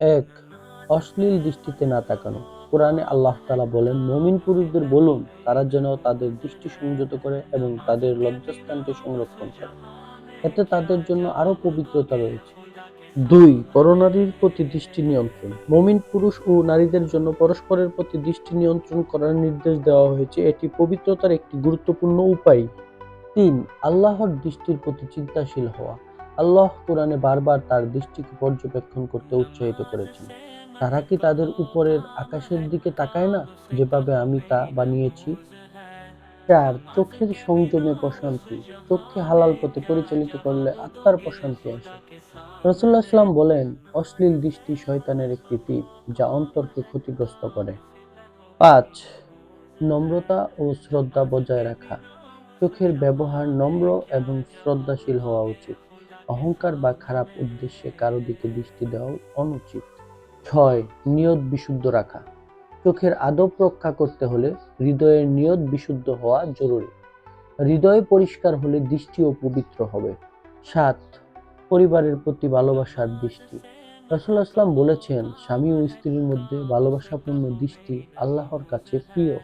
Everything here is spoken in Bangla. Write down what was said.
এক, অশ্লীল দৃষ্টিতে না তাকানো। কোরআনে আল্লাহ তালা বলেন, মুমিন পুরুষদের বলুন, তারা যেন তাদের দৃষ্টি সংযত করে এবং তাদের লজ্জাস্থানকে সংরক্ষণ করে। এতে তাদের জন্য আরও পবিত্রতা রয়েছে। দুই পরনারীর প্রতি দৃষ্টি নিয়ন্ত্রণ। মমিন পুরুষ ও নারীদের জন্য পরস্পরের প্রতি দৃষ্টি নিয়ন্ত্রণ করার নির্দেশ দেওয়া হয়েছে। এটি পবিত্রতার একটি গুরুত্বপূর্ণ উপায়। তিন, আল্লাহর দৃষ্টির প্রতি চিন্তাশীল হওয়া। আল্লাহ কোরআনে বারবার তার দৃষ্টিকে পর্যবেক্ষণ করতে উৎসাহিত করেছেন। তারা কি তাদের উপরের আকাশের দিকে তাকায় না, যেভাবে আমি তা বানিয়েছি? চার, চোখের সংযমে প্রশান্তি। চোখকে হালাল পথে পরিচালিত করলে আত্মার প্রশান্তি আসে। রসুল্লাহ সাল্লাম বলেন, অশ্লীল দৃষ্টি শয়তানের একটি তীর যা অন্তরকে ক্ষতিগ্রস্ত করে। পাঁচ, নম্রতা ও শ্রদ্ধা বজায় রাখা। চোখের ব্যবহার নম্র এবং শ্রদ্ধাশীল হওয়া উচিত। অহংকার বা খারাপ উদ্দেশ্যে কারও দিকে দৃষ্টি দেওয়া অনুচিত। ছয়, নিয়ত বিশুদ্ধ রাখা। চোখের আদব রক্ষা করতে হলে হৃদয়ের নিয়ত বিশুদ্ধ হওয়া জরুরি। হৃদয় পরিষ্কার হলে দৃষ্টিও পবিত্র হবে। সাত, পরিবারের প্রতি ভালোবাসার দৃষ্টি। রাসুল্লাহ আসলাম বলেছেন, স্বামী ও স্ত্রীর মধ্যে ভালোবাসাপূর্ণ দৃষ্টি আল্লাহর কাছে প্রিয়।